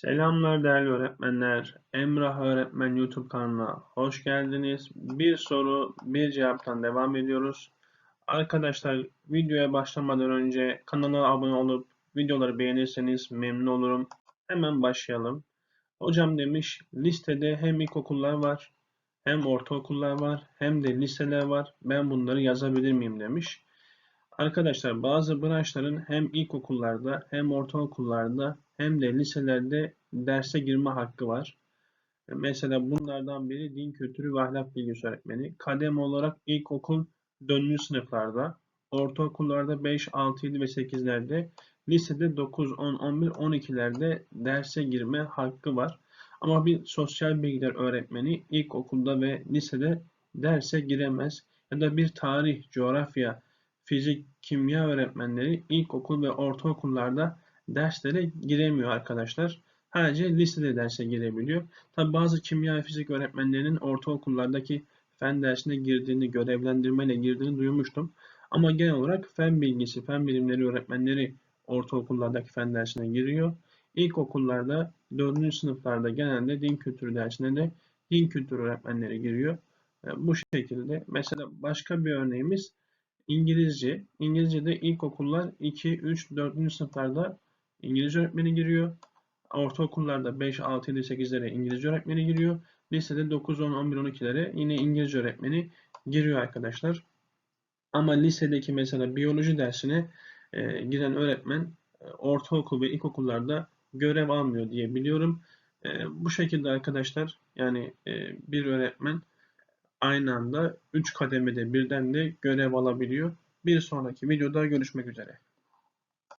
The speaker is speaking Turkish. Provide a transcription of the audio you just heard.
Selamlar değerli öğretmenler. Emrah Öğretmen YouTube kanalına hoş geldiniz. Bir soru, bir cevaptan devam ediyoruz. Arkadaşlar videoya başlamadan önce kanala abone olup videoları beğenirseniz memnun olurum. Hemen başlayalım. Hocam demiş listede hem ilkokullar var, hem ortaokullar var, hem de liseler var. Ben bunları yazabilir miyim demiş. Arkadaşlar bazı branşların hem ilkokullarda hem ortaokullarda hem de liselerde derse girme hakkı var. Mesela bunlardan biri din kültürü ve ahlak bilgisi öğretmeni. Kadem olarak ilkokul 4. sınıflarda, ortaokullarda 5, 6, 7 ve 8'lerde, lisede 9, 10, 11, 12'lerde derse girme hakkı var. Ama bir sosyal bilgiler öğretmeni ilkokulda ve lisede derse giremez. Ya da bir tarih, coğrafya, fizik, kimya öğretmenleri ilkokul ve ortaokullarda derslere giremiyor arkadaşlar. Sadece lisede derse girebiliyor. Tabi bazı kimya ve fizik öğretmenlerinin ortaokullardaki fen dersine girdiğini, görevlendirmeyle girdiğini duymuştum. Ama genel olarak fen bilgisi, fen bilimleri öğretmenleri ortaokullardaki fen dersine giriyor. İlkokullarda 4. sınıflarda genelde din kültürü dersine de din kültürü öğretmenleri giriyor. Bu şekilde. Mesela başka bir örneğimiz İngilizce. İngilizce'de ilkokullar 2, 3, 4. sınıflarda İngilizce öğretmeni giriyor. Ortaokullarda 5, 6, 7, 8'lere İngilizce öğretmeni giriyor. Lisede 9, 10, 11, 12'lere yine İngilizce öğretmeni giriyor arkadaşlar. Ama lisedeki mesela biyoloji dersine e, giren öğretmen e, ortaokul ve ilkokullarda görev almıyor diye biliyorum. E, bu şekilde arkadaşlar yani e, bir öğretmen aynı anda 3 kademede birden de görev alabiliyor. Bir sonraki videoda görüşmek üzere.